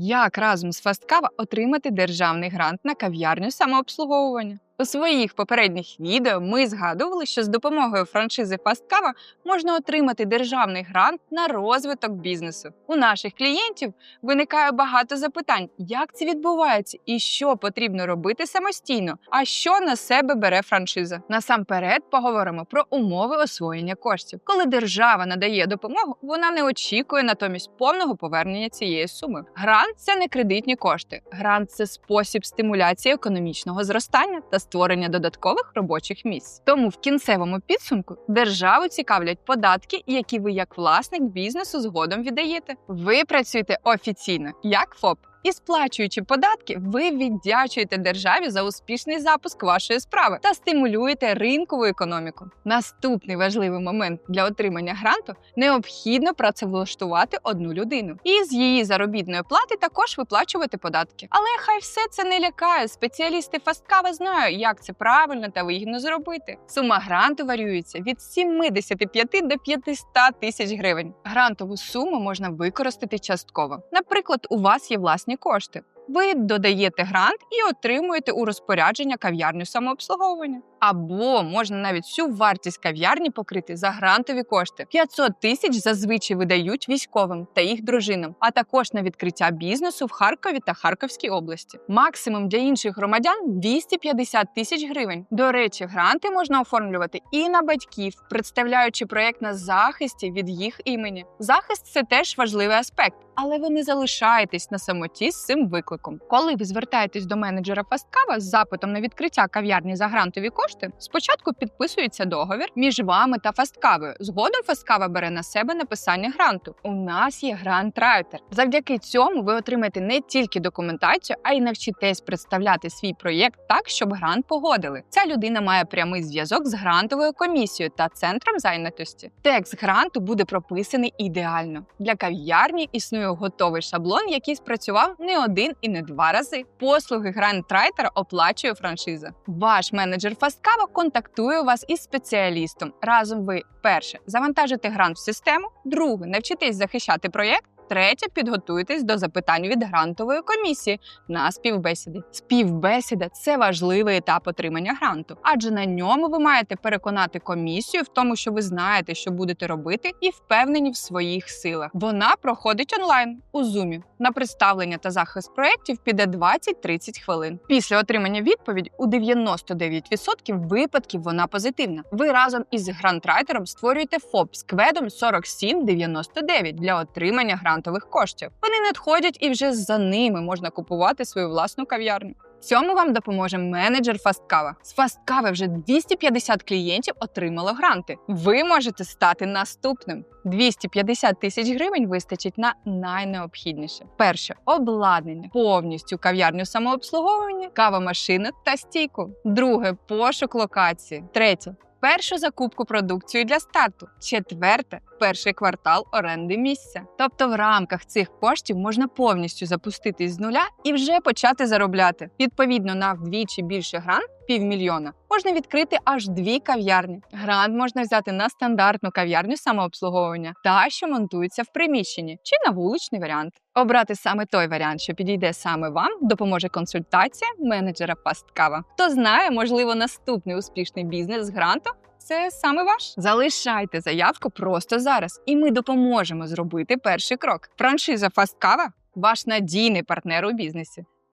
Як разом з Фасткава отримати державний грант на кав'ярню самообслуговування? У своїх попередніх відео ми згадували, що з допомогою франшизи Фасткава можна отримати державний грант на розвиток бізнесу. У наших клієнтів виникає багато запитань, як це відбувається і що потрібно робити самостійно, а що на себе бере франшиза. Насамперед поговоримо про умови освоєння коштів. Коли держава надає допомогу, вона не очікує натомість повного повернення цієї суми. Грант це не кредитні кошти. Грант це спосіб стимуляції економічного зростання та створення додаткових робочих місць. Тому в кінцевому підсумку державу цікавлять податки, які ви як власник бізнесу згодом віддаєте. Ви працюєте офіційно як ФОП. І сплачуючи податки, ви віддячуєте державі за успішний запуск вашої справи та стимулюєте ринкову економіку. Наступний важливий момент для отримання гранту необхідно працевлаштувати одну людину і з її заробітної плати також виплачувати податки. Але хай все це не лякає. Спеціалісти Фасткава знають, як це правильно та вигідно зробити. Сума гранту варіюється від 75 до 500 тисяч гривень. Грантову суму можна використати частково. Наприклад, у вас є власні кошти. Ви додаєте грант і отримуєте у розпорядження кав'ярню самообслуговування. Або можна навіть всю вартість кав'ярні покрити за грантові кошти. 500 тисяч зазвичай видають військовим та їх дружинам, а також на відкриття бізнесу в Харкові та Харківській області. Максимум для інших громадян 250 тисяч гривень. До речі, гранти можна оформлювати і на батьків, представляючи проєкт на захисті від їх імені. Захист це теж важливий аспект, але ви не залишаєтесь на самоті з цим викликом. Коли ви звертаєтесь до менеджера Фасткава з запитом на відкриття кав'ярні за грантові кошти, спочатку підписується договір між вами та Фасткавою. Згодом Фасткава бере на себе написання гранту. У нас є грант-райтер. Завдяки цьому ви отримаєте не тільки документацію, а й навчитесь представляти свій проєкт так, щоб грант погодили. Ця людина має прямий зв'язок з грантовою комісією та центром зайнятості. Текст гранту буде прописаний ідеально. Для кав'ярні існує готовий шаблон, який спрацював не один і не два рази. Послуги грант-райтера оплачує франшиза. Ваш менеджер Фасткава контактує вас із спеціалістом. Разом ви перше завантажите грант в систему, друге навчитесь захищати проєкт. Третє, підготуйтесь до запитань від грантової комісії на співбесіди. Співбесіда це важливий етап отримання гранту, адже на ньому ви маєте переконати комісію в тому, що ви знаєте, що будете робити, і впевнені в своїх силах. Вона проходить онлайн у зумі. На представлення та захист проєктів піде 20-30 хвилин. Після отримання відповідь у 99% випадків вона позитивна. Ви разом із грантрайтером створюєте ФОП з кведом 4799 для отримання грантових коштів. Вони надходять і вже за ними можна купувати свою власну кав'ярню. Цьому вам допоможе менеджер Фасткава. З Фасткави вже 250 клієнтів отримало гранти. Ви можете стати наступним. 250 тисяч гривень вистачить на найнеобхідніше. Перше обладнання, повністю кав'ярню самообслуговування, кавомашину та стійку. Друге пошук локації. Третє. Першу закупку продукцію для старту. Четверте перший квартал оренди місця. Тобто, в рамках цих коштів можна повністю запуститись з нуля і вже почати заробляти. Відповідно на вдвічі більше грант півмільйона можна відкрити аж дві кав'ярні. Грант можна взяти на стандартну кав'ярню самообслуговування, та що монтується в приміщенні, чи на вуличний варіант. Обрати саме той варіант, що підійде саме вам, допоможе консультація менеджера Пасткава. Хто знає, можливо, наступний успішний бізнес з гранту це саме ваш. Залишайте заявку просто зараз, і ми допоможемо зробити перший крок. Франшиза Фасткава ваш надійний партнер у бізнесі.